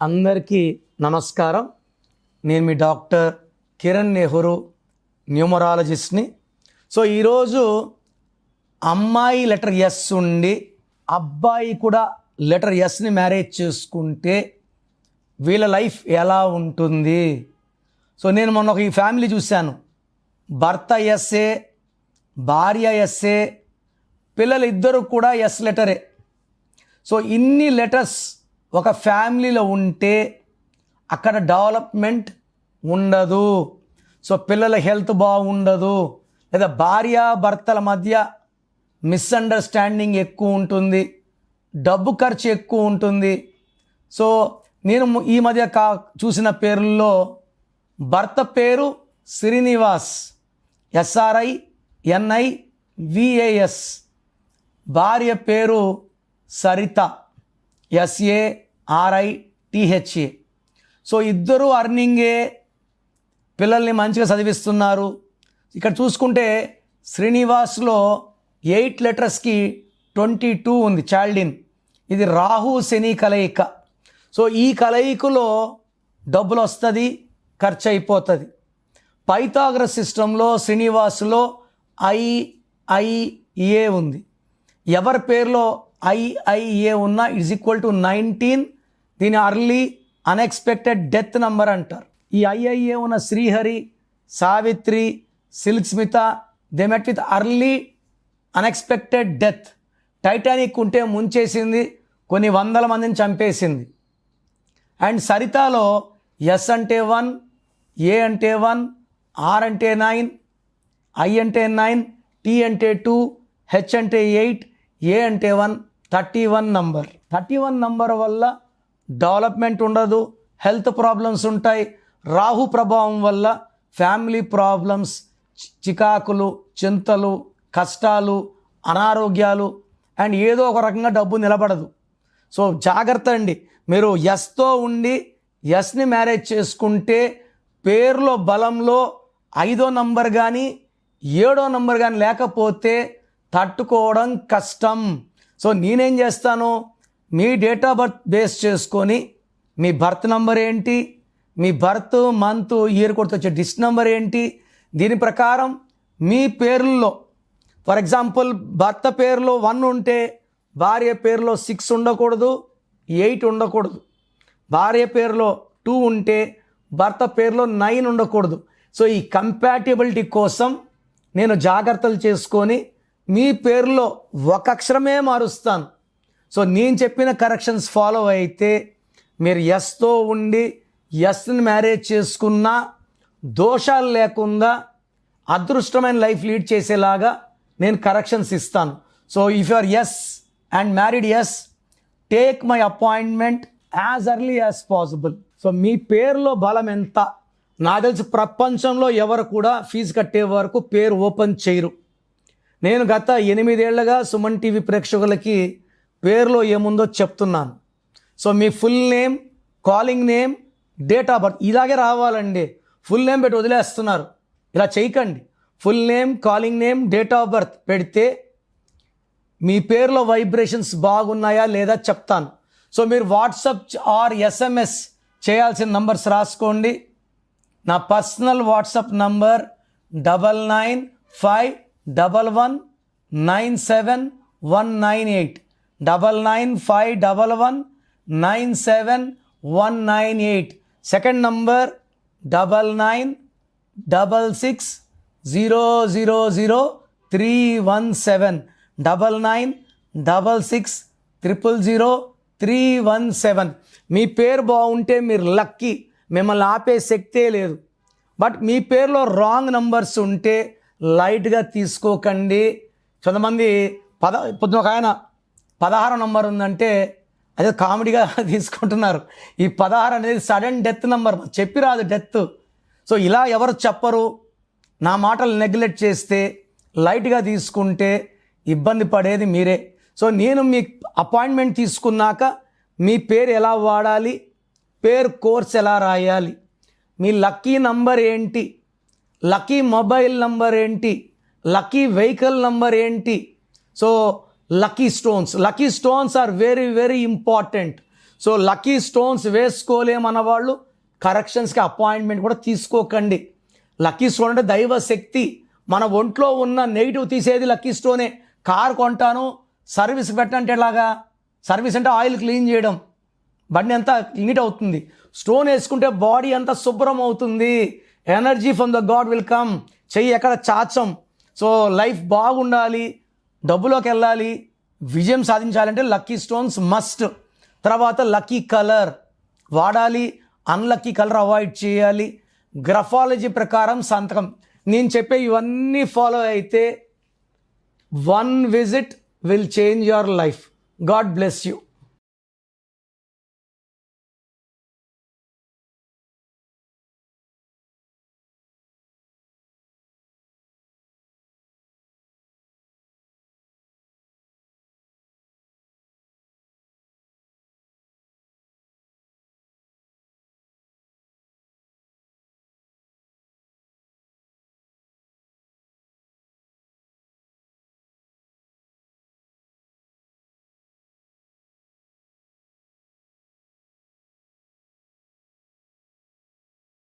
అందరికీ నమస్కారం. నేను మీ డాక్టర్ కిరణ్ నెహ్రూ న్యూమరాలజిస్ట్ని. సో ఈరోజు అమ్మాయి లెటర్ ఎస్ ఉండి అబ్బాయి కూడా లెటర్ ఎస్ని మ్యారేజ్ చేసుకుంటే వీళ్ళ లైఫ్ ఎలా ఉంటుంది? సో నేను మొన్న ఒక ఈ ఫ్యామిలీ చూశాను. భర్త ఎస్ఏ భార్య ఎస్ఏ పిల్లలు ఇద్దరు కూడా ఎస్ లెటరే. సో ఇన్ని లెటర్స్ ఒక ఫ్యామిలీలో ఉంటే అక్కడ డెవలప్మెంట్ ఉండదు. సో పిల్లల హెల్త్ బాగుండదు. లేదా భార్య భర్తల మధ్య మిస్అండర్స్టాండింగ్ ఎక్కువ ఉంటుంది. డబ్బు ఖర్చు ఎక్కువ ఉంటుంది. సో నేను ఈ మధ్య కా చూసిన పేర్లలో భర్త పేరు Srinivas. SRI N I V A S. భార్య పేరు Saritha. S A R I T H A so ఇద్దరు అర్నింగే పిల్లల్ని మంచిగా చదివిస్తున్నారు. ఇక్కడ చూసుకుంటే శ్రీనివాస్లో ఎయిట్ లెటర్స్కి ట్వంటీ టూ ఉంది చైల్డ్ ఇన్ ఇది రాహు శని కలయిక. సో ఈ కలయికలో డబ్బులు వస్తుంది ఖర్చు అయిపోతుంది పైథాగరస్ సిస్టంలో శ్రీనివాసులో ఐఐఏ ఉంది. ఎవరి పేరులో ఐఐఏ ఉన్న ఇట్స్ ఈక్వల్ టు నైన్టీన్ దీని అర్లీ అన్ఎక్స్పెక్టెడ్ డెత్ నంబర్ అంటారు. ఈ ఐఐఏ ఉన్న Srihari Savitri Silk Smitha they met with early unexpected death Titanic ఉంటే ముంచేసింది కొన్ని వందల మందిని చంపేసింది. అండ్ సరితాలో ఎస్ అంటే వన్ ఏ అంటే వన్ ఆర్ అంటే నైన్ ఐ అంటే నైన్ టీ అంటే టూ హెచ్ అంటే ఎయిట్ ఏ అంటే one thirty one number thirty one number వల్ల డెవలప్మెంట్ ఉండదు హెల్త్ ప్రాబ్లమ్స్ ఉంటాయి. రాహు ప్రభావం వల్ల ఫ్యామిలీ ప్రాబ్లమ్స్ చికాకులు చింతలు కష్టాలు అనారోగ్యాలు అండ్ ఏదో ఒక రకంగా డబ్బు నిలబడదు. సో జాగ్రత్త అండి. మీరు ఎస్తో ఉండి ఎస్ని మ్యారేజ్ చేసుకుంటే పేర్లో బలంలో ఐదో నంబర్ కానీ ఏడో నంబర్ కానీ లేకపోతే తట్టుకోవడం కష్టం. సో నేనేం చేస్తాను? మీ డేట్ ఆఫ్ బర్త్ బేస్ చేసుకొని మీ బర్త్ నంబర్ ఏంటి? మీ బర్త్ మంత్ ఇయర్ కొడుతూ వచ్చే డిస్ట్ నంబర్ ఏంటి? దీని ప్రకారం మీ పేర్లలో ఫర్ ఎగ్జాంపుల్ భర్త పేరులో వన్ ఉంటే భార్య పేరులో సిక్స్ ఉండకూడదు ఎయిట్ ఉండకూడదు. భార్య పేరులో టూ ఉంటే భర్త పేరులో నైన్ ఉండకూడదు. సో ఈ కంపాటిబిలిటీ కోసం నేను జాగ్రత్తలు చేసుకొని మీ పేరులో ఒక అక్షరమే మారుస్తాను. సో నేను చెప్పిన కరెక్షన్స్ ఫాలో అయితే మీరు ఎస్తో ఉండి ఎస్ని మ్యారేజ్ చేసుకున్నా దోషాలు లేకుండా అదృష్టమైన లైఫ్ లీడ్ చేసేలాగా నేను కరెక్షన్స్ ఇస్తాను. So if you are S and married S take my appointment as early as possible so మీ పేరులో బలం ఎంత? నాకు తెలిసి ప్రపంచంలో ఎవరు కూడా ఫీజు కట్టే వరకు పేరు ఓపెన్ చేయరు. నేను గత ఎనిమిదేళ్ళుగా సుమన్ టీవీ ప్రేక్షకులకి పేరులో ఏముందో చెప్తున్నాను. So me full name calling name date of birth ఇలాగే రావాలండి. ఫుల్ నేమ్ పెట్టి వదిలేస్తున్నారు. ఇలా చేయకండి. Full name calling name date of birth పెడితే మీ పేరులో వైబ్రేషన్స్ బాగున్నాయా లేదా చెప్తాను. సో మీరు వాట్సప్ ఆర్ ఎస్ఎంఎస్ చేయాల్సిన నంబర్స్ రాసుకోండి. నా personal WhatsApp number double nine five double one nine seven one nine eight double nine five double one nine seven one nine eight second number double nine double six zero zero zero three one seven double nine double six triple zero three one seven మీ పేరు బాగుంటే మీరు lucky. మిమ్మల్ని ఆపే శక్తే లేదు. But మీ పేరులో wrong numbers ఉంటే లైట్గా తీసుకోకండి. కొంతమంది పద పొద్దున ఒక ఆయన పదహారు నంబర్ ఉందంటే అదే కామెడీగా తీసుకుంటున్నారు. ఈ పదహారు అనేది సడన్ డెత్ నంబర్ చెప్పి రాదు డెత్. సో ఇలా ఎవరు చెప్పరు. నా మాటలు నెగ్లెక్ట్ చేస్తే లైట్గా తీసుకుంటే ఇబ్బంది పడేది మీరే. సో నేను మీ అపాయింట్మెంట్ తీసుకున్నాక మీ పేరు ఎలా వాడాలి పేరు కోర్స్ ఎలా రాయాలి మీ లక్కీ నంబర్ ఏంటి లక్కీ మొబైల్ నంబర్ ఏంటి? లక్కీ వెహికల్ నంబర్ ఏంటి? So lucky stones. Lucky stones are very very important. So lucky stones వేసుకోలేమన్న వాళ్ళు కరెక్షన్స్కి అపాయింట్మెంట్ కూడా తీసుకోకండి. లక్కీ స్టోన్ అంటే దైవ శక్తి. మన ఒంట్లో ఉన్న నెగిటివ్ తీసేది లక్కీ స్టోనే. కార్ కొంటాను సర్వీస్ పెట్టంటే ఎలాగా? సర్వీస్ అంటే ఆయిల్ క్లీన్ చేయడం. బండి అంతా నీట్ అవుతుంది. స్టోన్ వేసుకుంటే బాడీ అంతా శుభ్రం అవుతుంది. Energy from the God will come చెయ్యి ఎక్కడ చాచం. సో లైఫ్ బాగుండాలి డబ్బులోకి వెళ్ళాలి విజయం సాధించాలంటే లక్కీ స్టోన్స్ మస్ట్ తర్వాత లక్కీ కలర్ వాడాలి అన్లక్కీ కలర్ అవాయిడ్ చేయాలి. గ్రఫాలజీ ప్రకారం సంతకం. నేను చెప్పే ఇవన్నీ ఫాలో అయితే one visit will change your life God bless you